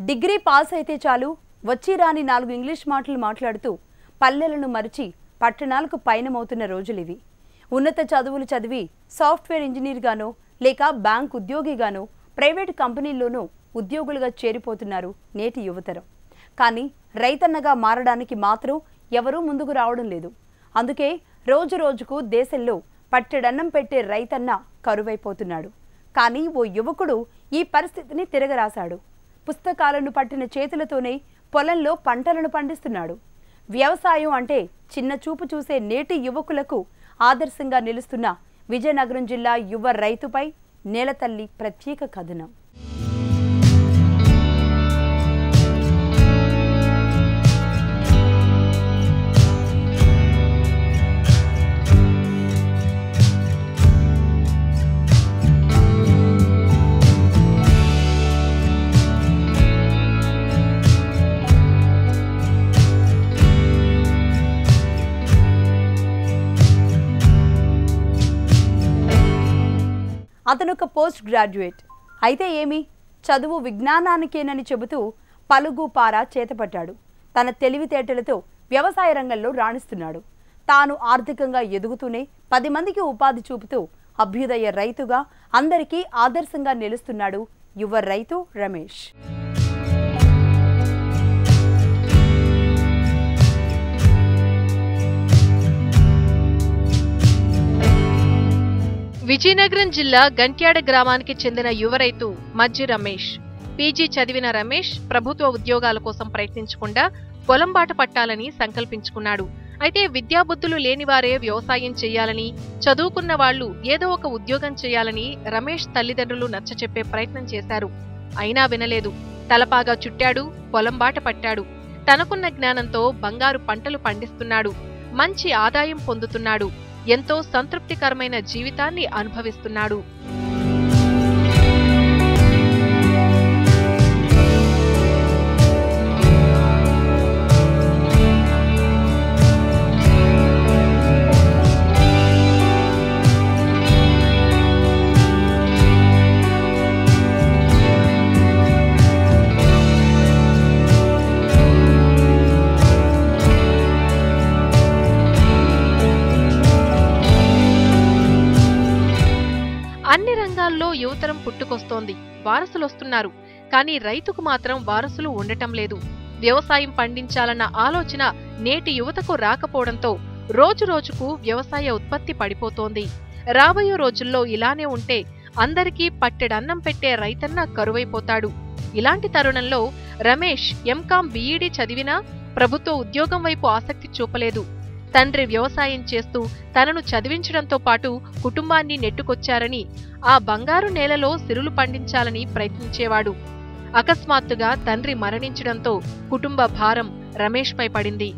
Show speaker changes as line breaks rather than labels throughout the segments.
Degree pass అయితే చాలు. వచ్చి రాని నాలుగు ఇంగ్లీష్ మాటలు మాట్లాడుతూ పల్లెలను మరిచి పట్టణాలకు పయనమవుతున్న రోజులివి ఉన్నత చదువులు చదివి సాఫ్ట్వేర్ ఇంజనీర్గానో లేక బ్యాంక్ ఉద్యోగిగానో ప్రైవేట్ కంపెనీల్లోనూ ఉద్యోగులుగా చేరిపోతున్నారు నేటి యువతరం. కానీ రైతన్నగా మారడానికి మాత్రం ఎవరూ ముందుకు రావడం లేదు. అందుకే రోజు రోజుకు దేశంలో పట్టెడన్నం పెట్టే రైతన్న కరువైపోతున్నాడు. కానీ ఓ యువకుడు ఈ పరిస్థితిని తిరగరాశాడు. పుస్తకాలను పట్టిన చేతులతోనే పొలంలో పంటలను పండిస్తున్నాడు. వ్యవసాయం అంటే చిన్న చూపు చూసే నేటి యువకులకు ఆదర్శంగా నిలుస్తున్న విజయనగరం జిల్లా యువ రైతుపై నేలతల్లి ప్రత్యేక కథనం. ఒక పోస్ట్ గ్రాడ్యుయేట్ అయితే ఏమి? చదువు విజ్ఞానానికేనని చెబుతూ పలుగు పార చేతపట్టాడు తన తెలివితేటలతో వ్యవసాయ రంగంలో రాణిస్తున్నాడు. తాను ఆర్థికంగా ఎదుగుతూనే పది మందికి ఉపాధి చూపుతూ అభ్యుదయ రైతుగా అందరికీ ఆదర్శంగా నిలుస్తున్నాడు యువ రైతు రమేష్.
విజయనగరం జిల్లా గంట్యాడ గ్రామానికి చెందిన యువ రైతు మజ్జి రమేష్. పీజీ చదివిన రమేష్ ప్రభుత్వ ఉద్యోగాల కోసం ప్రయత్నించకుండా పొలం బాట పట్టాలని సంకల్పించుకున్నాడు. అయితే విద్యాబుద్ధులు లేనివారే వ్యవసాయం చేయాలని చదువుకున్న వాళ్ళు ఏదో ఒక ఉద్యోగం చేయాలని రమేష్ తల్లిదండ్రులు నచ్చచెప్పే ప్రయత్నం చేశారు. అయినా వినలేదు. తలపాగా చుట్టాడు పొలం బాట పట్టాడు. తనకున్న జ్ఞానంతో బంగారు పంటలు పండిస్తున్నాడు. మంచి ఆదాయం పొందుతున్నాడు. ఎంతో సంతృప్తికరమైన జీవితాన్ని అనుభవిస్తున్నాడు. అన్ని యువతరం పుట్టుకొస్తోంది. వారసులొస్తున్నారు కానీ రైతుకు మాత్రం వారసులు ఉండటం లేదు. వ్యవసాయం పండించాలన్న ఆలోచన నేటి యువతకు రాకపోవడంతో రోజు రోజుకు వ్యవసాయ ఉత్పత్తి పడిపోతోంది. రాబోయే రోజుల్లో ఇలానే ఉంటే అందరికీ పట్టెడన్నం పెట్టే రైతన్న కరువైపోతాడు. ఇలాంటి తరుణంలో రమేష్ ఎంకాం బీఈడీ చదివినా ప్రభుత్వ ఉద్యోగం వైపు ఆసక్తి చూపలేదు. తండ్రి వ్యవసాయం చేస్తూ తనను చదివించడంతో పాటు కుటుంబాన్ని నెట్టుకొచ్చారని ఆ బంగారు నేలలో సిరులు పండించాలని ప్రయత్నించేవాడు. అకస్మాత్తుగా తండ్రి మరణించడంతో కుటుంబ భారం రమేష్పై పడింది.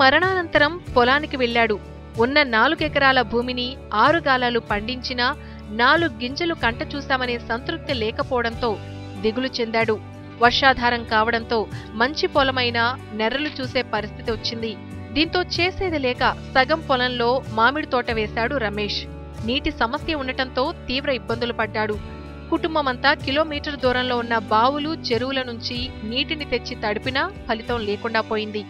మరణానంతరం పొలానికి వెళ్ళాడు. ఉన్న నాలుగెకరాల భూమిని ఆరు గాలాలు పండించినా నాలుగు గింజలు కంట చూశామనే సంతృప్తి లేకపోవడంతో దిగులు చెందాడు. వర్షాధారం కావడంతో మంచి పొలమైన నెర్రలు చూసే పరిస్థితి వచ్చింది. దీంతో చేసేది లేక సగం పొలంలో మామిడి తోట వేశాడు రమేష్. నీటి సమస్య ఉండటంతో తీవ్ర ఇబ్బందులు పడ్డాడు. కుటుంబమంతా కిలోమీటర్ దూరంలో ఉన్న బావులు చెరువుల నుంచి నీటిని తెచ్చి తడిపినా ఫలితం లేకుండా పోయింది.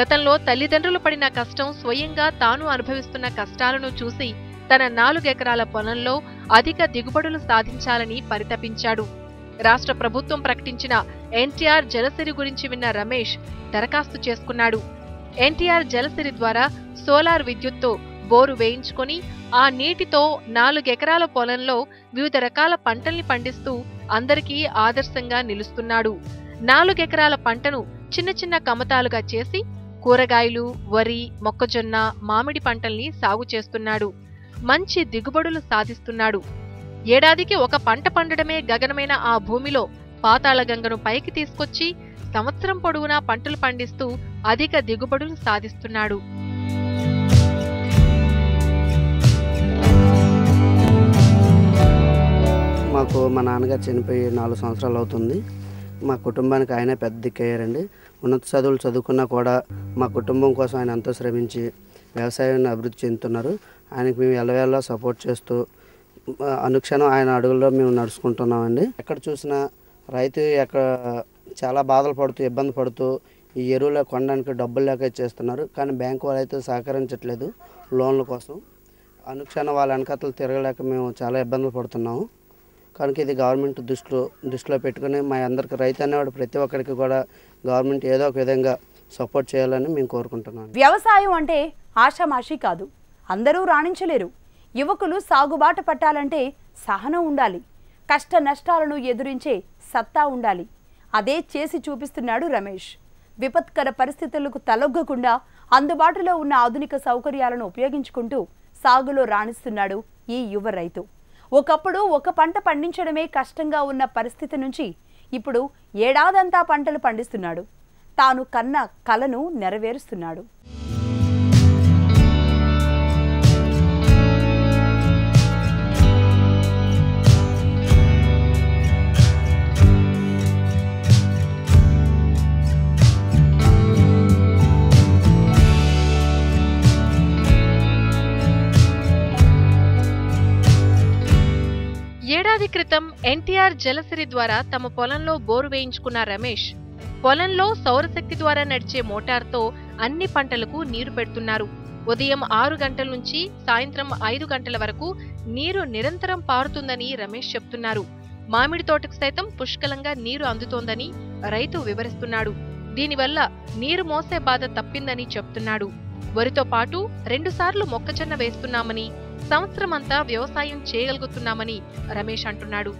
గతంలో తల్లిదండ్రులు పడిన కష్టం స్వయంగా తాను అనుభవిస్తున్న కష్టాలను చూసి తన నాలుగెకరాల పొలంలో అధిక దిగుబడులు సాధించాలని పరితపించాడు. రాష్ట్ర ప్రభుత్వం ప్రకటించిన ఎన్టీఆర్ జలసిరి గురించి విన్న రమేష్ దరఖాస్తు చేసుకున్నాడు. ఎన్టీఆర్ జలసిరి ద్వారా సోలార్ విద్యుత్తో బోరు వేయించుకొని ఆ నీటితో నాలుగెకరాల పొలంలో వివిధ రకాల పంటల్ని పండిస్తూ అందరికీ ఆదర్శంగా నిలుస్తున్నాడు. నాలుగెకరాల పంటను చిన్న చిన్న కమతాలుగా చేసి కూరగాయలు వరి మొక్కజొన్న మామిడి పంటల్ని సాగు చేస్తున్నాడు. మంచి దిగుబడులు సాధిస్తున్నాడు. ఏడాదికి ఒక పంట పండడమే గగనమైన ఆ భూమిలో పాతాళగంగను పైకి తీసుకొచ్చి సంవత్సరం పొడవునా పంటలు పండిస్తూ అధిక దిగుబడులు సాధిస్తున్నాడు.
మాకు మా నాన్నగారు చనిపోయి నాలుగు సంవత్సరాలు అవుతుంది. మా కుటుంబానికి ఆయనే పెద్ద దిక్కయ్యారండి ఉన్నత చదువులు చదువుకున్నా కూడా మా కుటుంబం కోసం ఆయన ఎంతో శ్రమించి వ్యవసాయాన్ని అభివృద్ధి చెందుతున్నారు. ఆయనకి మేము ఎల్లవేళ సపోర్ట్ చేస్తూ అనుక్షణం ఆయన అడుగుల్లో మేము నడుచుకుంటున్నామండి. ఎక్కడ చూసినా రైతు ఎక్కడ చాలా బాధలు పడుతూ ఇబ్బంది పడుతూ ఈ ఎరువులు కొనడానికి డబ్బులు లేక చేస్తున్నారు. కానీ బ్యాంకు వాళ్ళు అయితే సహకరించట్లేదు లోన్ల కోసం. అనుక్షణం వాళ్ళ వెనకతలు తిరగలేక మేము చాలా ఇబ్బందులు పడుతున్నాము. కనుక ఇది గవర్నమెంట్ దృష్టిలో దృష్టిలో పెట్టుకుని మా అందరికి రైతు అనేవాడు ప్రతి ఒక్కరికి కూడా గవర్నమెంట్ ఏదో ఒక విధంగా సపోర్ట్ చేయాలని మేము కోరుకుంటున్నాం
వ్యవసాయం అంటే ఆషామాషి కాదు. అందరూ రాణించలేరు. యువకులు సాగుబాట పట్టాలంటే సహనం ఉండాలి. కష్ట నష్టాలను ఎదురించే సత్తా ఉండాలి. అదే చేసి చూపిస్తున్నాడు రమేష్. విపత్కర పరిస్థితులకు తలొగ్గకుండా అందుబాటులో ఉన్న ఆధునిక సౌకర్యాలను ఉపయోగించుకుంటూ సాగులో రాణిస్తున్నాడు ఈ యువ రైతు. ఒకప్పుడు ఒక పంట పండించడమే కష్టంగా ఉన్న పరిస్థితి నుంచి ఇప్పుడు ఏడాదంతా పంటలు పండిస్తున్నాడు. తాను కన్న కలను నెరవేరుస్తున్నాడు.
ఏడాది ఎన్టీఆర్ జలసిరి ద్వారా తమ పొలంలో బోరు వేయించుకున్న రమేష్ పొలంలో సౌరశక్తి ద్వారా నడిచే మోటార్తో అన్ని పంటలకు నీరు పెడుతున్నారు. ఉదయం ఆరు గంటల నుంచి సాయంత్రం ఐదు గంటల వరకు నీరు నిరంతరం పారుతుందని రమేష్ చెప్తున్నారు. మామిడి తోటకు సైతం పుష్కలంగా నీరు అందుతోందని రైతు వివరిస్తున్నాడు. దీనివల్ల నీరు మోసే బాధ తప్పిందని చెప్తున్నాడు. వరితో పాటు రెండుసార్లు మొక్కజొన్న వేస్తున్నామని సంవత్సరమంతా వ్యవసాయం చేయగలుగుతున్నామని రమేష్ అంటున్నాడు.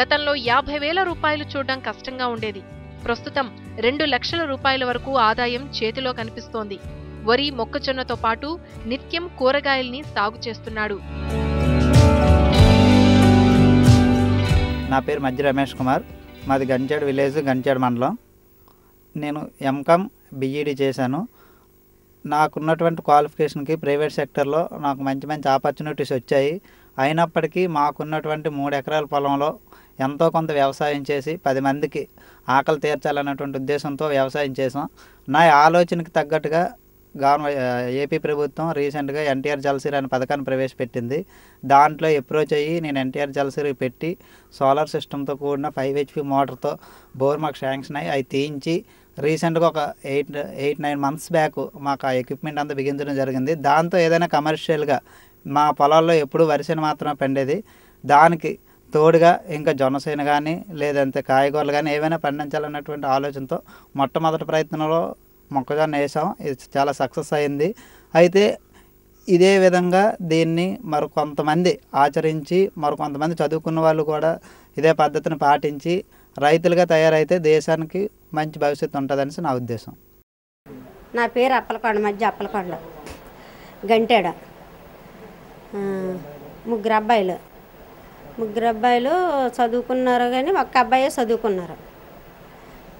గతంలో యాభై వేల రూపాయలు చూడడం కష్టంగా ఉండేది. ప్రస్తుతం రెండు లక్షల రూపాయల వరకు ఆదాయం చేతిలో కనిపిస్తోంది. వరి మొక్కజొన్నతో పాటు నిత్యం కూరగాయల్ని సాగు చేస్తున్నాడు.
నా పేరు మధ్య రమేష్ కుమార్. మాది గంచాడు విలేజ్ గంచాడు మండలం. నేను ఎంకామ్ బిఈడి చేశాను. నాకున్నటువంటి క్వాలిఫికేషన్కి ప్రైవేట్ సెక్టర్లో నాకు మంచి మంచి ఆపర్చునిటీస్ వచ్చాయి. అయినప్పటికీ మాకున్నటువంటి మూడు ఎకరాల పొలంలో ఎంతో కొంత వ్యవసాయం చేసి పది మందికి ఆకలి తీర్చాలన్నటువంటి ఉద్దేశంతో వ్యవసాయం చేసాం. నా ఆలోచనకి తగ్గట్టుగా గవర్నమెంట్ ఏపీ ప్రభుత్వం రీసెంట్గా ఎన్టీఆర్ జలసిరి అనే పథకాన్ని ప్రవేశపెట్టింది. దాంట్లో అప్రోచ్ అయ్యి నేను ఎన్టీఆర్ జలసిరి పెట్టి సోలార్ సిస్టమ్తో కూడిన ఫైవ్ హెచ్పి మోటార్తో బోర్ మాకు శాంక్షన్ అయ్యి అవి తీయించి రీసెంట్గా ఒక eight eight nine months back మాకు ఆ ఎక్విప్మెంట్ అంతా బిగించడం జరిగింది. దాంతో ఏదైనా కమర్షియల్గా మా పొలాల్లో ఎప్పుడు వరిసెను మాత్రమే పండేది. దానికి తోడుగా ఇంకా జొన్నసేన కానీ లేదంటే కాయగూరలు కానీ ఏవైనా పండించాలన్నటువంటి ఆలోచనతో మొట్టమొదటి ప్రయత్నంలో మొక్కజొన్న వేసాం. ఇది చాలా సక్సెస్ అయింది. అయితే ఇదే విధంగా దీన్ని మరి కొంతమంది ఆచరించి మరి కొంతమంది చదువుకున్న వాళ్ళు కూడా ఇదే పద్ధతిని పాటించి రైతులుగా తయారైతే దేశానికి మంచి భవిష్యత్తు ఉంటుందనేసి నా ఉద్దేశం.
నా పేరు అప్పలకొండ మధ్య అప్పలకొండ. గంటేడ. ముగ్గురు అబ్బాయిలు. ముగ్గురు అబ్బాయిలు చదువుకున్నారు కానీ ఒక్క అబ్బాయే చదువుకున్నారు.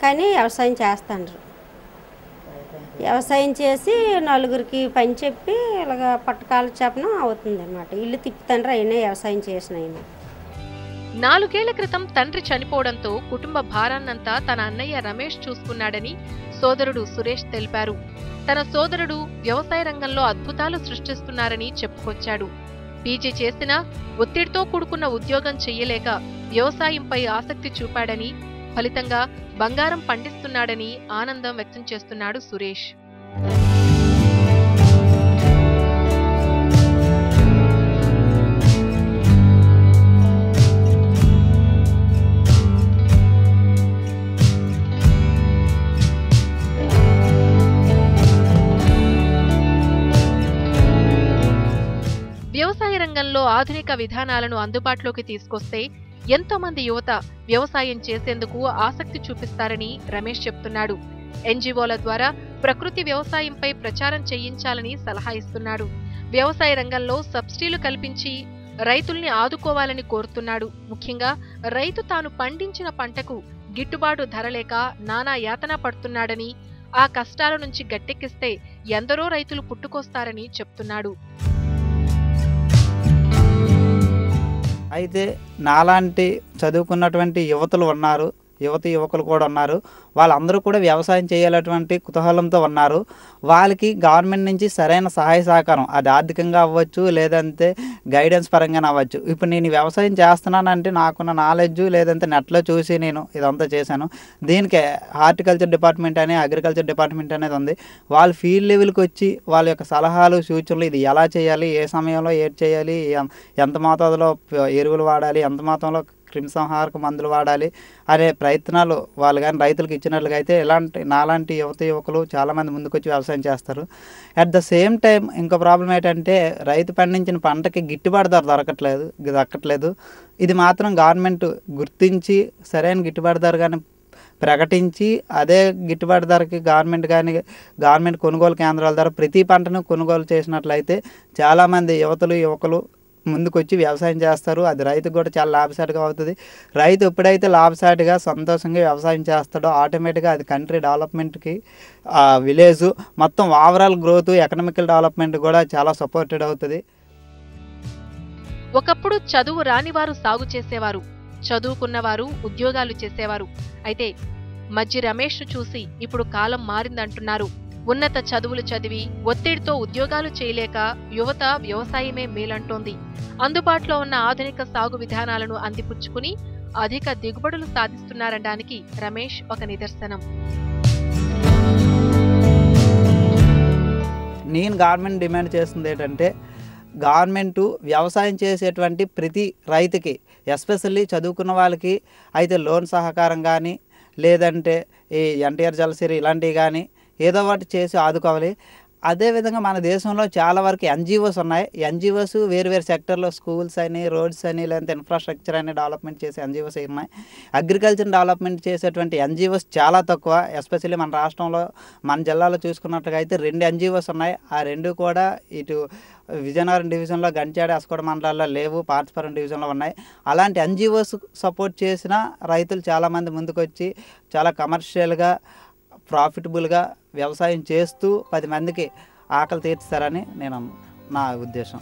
కానీ వ్యవసాయం చేస్తాండ్రు. వ్యవసాయం చేసి నలుగురికి పని చెప్పి ఇలాగ పట్టకాల చెప్పడం అవుతుంది అనమాట ఇల్లు తిప్పుతండ్రు అయినా వ్యవసాయం చేసిన ఆయన
నాలుగేళ్ళ క్రితం తండ్రి చనిపోవడంతో కుటుంబ భారాన్నంతా తన అన్నయ్య రమేష్ చూసుకున్నాడని సోదరుడు సురేష్ తెలిపారు. తన సోదరుడు వ్యవసాయ రంగంలో అద్భుతాలు సృష్టిస్తున్నారని చెప్పుకొచ్చాడు. పీజీ చేసినా ఒత్తిడితో కూడుకున్న ఉద్యోగం చెయ్యలేక వ్యవసాయంపై ఆసక్తి చూపాడని ఫలితంగా బంగారం పండిస్తున్నాడని ఆనందం వ్యక్తం చేస్తున్నాడు సురేష్. ఆధునిక విధానాలను అందుబాటులోకి తీసుకొస్తే ఎంతోమంది యువత వ్యవసాయం చేసేందుకు ఆసక్తి చూపిస్తారని రమేష్ చెప్తున్నాడు. ఎన్జీఓల ద్వారా ప్రకృతి వ్యవసాయంపై ప్రచారం చేయించాలని సలహా ఇస్తున్నాడు. వ్యవసాయ రంగంలో సబ్సిడీలు కల్పించి రైతుల్ని ఆదుకోవాలని కోరుతున్నాడు. ముఖ్యంగా రైతు తాను పండించిన పంటకు గిట్టుబాటు ధర లేక నానా యాతన పడుతున్నాడని ఆ కష్టాల నుంచి గట్టెక్కిస్తే ఎందరో రైతులు పుట్టుకొస్తారని చెప్తున్నాడు.
అయితే నాలాంటి చదువుకున్నటువంటి యువతులు ఉన్నారు. యువతి యువకులు కూడా ఉన్నారు. వాళ్ళందరూ కూడా వ్యవసాయం చేయాలటువంటి కుతూహలంతో ఉన్నారు. వాళ్ళకి గవర్నమెంట్ నుంచి సరైన సహాయ సహకారం అది ఆర్థికంగా అవ్వచ్చు లేదంటే గైడెన్స్ పరంగా అవ్వచ్చు. ఇప్పుడు నేను వ్యవసాయం చేస్తున్నానంటే నాకున్న నాలెడ్జ్ లేదంటే నెట్లో చూసి నేను ఇదంతా చేశాను. దీనికి హార్టికల్చర్ డిపార్ట్మెంట్ అనే అగ్రికల్చర్ డిపార్ట్మెంట్ అనేది ఉంది. వాళ్ళు ఫీల్డ్ లెవెల్కి వచ్చి వాళ్ళ యొక్క సలహాలు సూచనలు ఇది ఎలా చేయాలి ఏ సమయంలో ఏది చేయాలి ఎంత మోతాదులో ఎరువులు వాడాలి ఎంత మొత్తంలో క్రిమిసంహారక మందులు వాడాలి అనే ప్రయత్నాలు వాళ్ళు కానీ రైతులకు ఇచ్చినట్లుగా అయితే ఇలాంటి నాలాంటి యువత యువకులు చాలామంది ముందుకొచ్చి వ్యవసాయం చేస్తారు. అట్ ద సేమ్ టైం ఇంకో ప్రాబ్లం ఏంటంటే రైతు పండించిన పంటకి గిట్టుబాటు ధర దొరకట్లేదు దక్కట్లేదు. ఇది మాత్రం గవర్నమెంట్ గుర్తించి సరైన గిట్టుబాటు ధర కానీ ప్రకటించి అదే గిట్టుబాటు ధరకి గవర్నమెంట్ కానీ గవర్నమెంట్ కొనుగోలు కేంద్రాల ద్వారా ప్రతి పంటను కొనుగోలు చేసినట్లయితే చాలామంది యువతలు యువకులు ముందుకొచ్చి వ్యవసాయం చేస్తారు. అది రైతుకు కూడా చాలా లాభసాటిగా అవుతుంది. రైతు ఎప్పుడైతే లాభసాటిగా సంతోషంగా వ్యవసాయం చేస్తాడో ఆటోమేటిక్గా అది కంట్రీ డెవలప్మెంట్కి విలేజ్ మొత్తం ఓవరాల్ గ్రోత్ ఎకనామికల్ డెవలప్మెంట్ కూడా చాలా సపోర్టెడ్ అవుతుంది.
ఒకప్పుడు చదువు రానివారు సాగు చేసేవారు చదువుకున్నవారు ఉద్యోగాలు చేసేవారు. అయితే మజ్జి రమేష్ను చూసి ఇప్పుడు కాలం మారిందంటున్నారు. ఉన్నత చదువులు చదివి ఒత్తిడితో ఉద్యోగాలు చేయలేక యువత వ్యవసాయమే మేలంటోంది. అందుబాటులో ఉన్న ఆధునిక సాగు విధానాలను అందిపుచ్చుకుని అధిక దిగుబడులు సాధిస్తున్నారనడానికి రమేష్ ఒక నిదర్శనం.
నేను గవర్నమెంట్ డిమాండ్ చేస్తుంది ఏంటంటే గవర్నమెంట్ వ్యవసాయం చేసేటువంటి ప్రతి రైతుకి ఎస్పెషల్లీ చదువుకున్న వాళ్ళకి అయితే లోన్ సహకారం కానీ లేదంటే ఈ ఎన్టీఆర్ జలసిరి ఇలాంటివి కానీ ఏదో ఒకటి చేసి ఆదుకోవాలి. అదేవిధంగా మన దేశంలో చాలా వరకు ఎన్జిఓస్ ఉన్నాయి. ఎన్జిఓస్ వేరు వేరు సెక్టర్లో స్కూల్స్ అని రోడ్స్ అని లేదంటే ఇన్ఫ్రాస్ట్రక్చర్ అని డెవలప్మెంట్ చేసే ఎన్జిఓస్ ఉన్నాయి. అగ్రికల్చర్ డెవలప్మెంట్ చేసేటువంటి ఎన్జిఓస్ చాలా తక్కువ. ఎస్పెషల్లీ మన రాష్ట్రంలో మన జిల్లాలో చూసుకున్నట్టుగా అయితే రెండు ఎన్జిఓస్ ఉన్నాయి. ఆ రెండు కూడా ఇటు విజయనగరం డివిజన్లో గంచాడ అస్కోట మండలాల్లో లేవు. పార్తిపురం డివిజన్లో ఉన్నాయి. అలాంటి ఎన్జిఓస్ సపోర్ట్ చేసిన రైతులు చాలామంది ముందుకొచ్చి చాలా కమర్షియల్గా ప్రాఫిటబుల్గా వ్యవసాయం చేస్తూ పది మందికి ఆకలి తీర్చుతారని నేను నా ఉద్దేశం.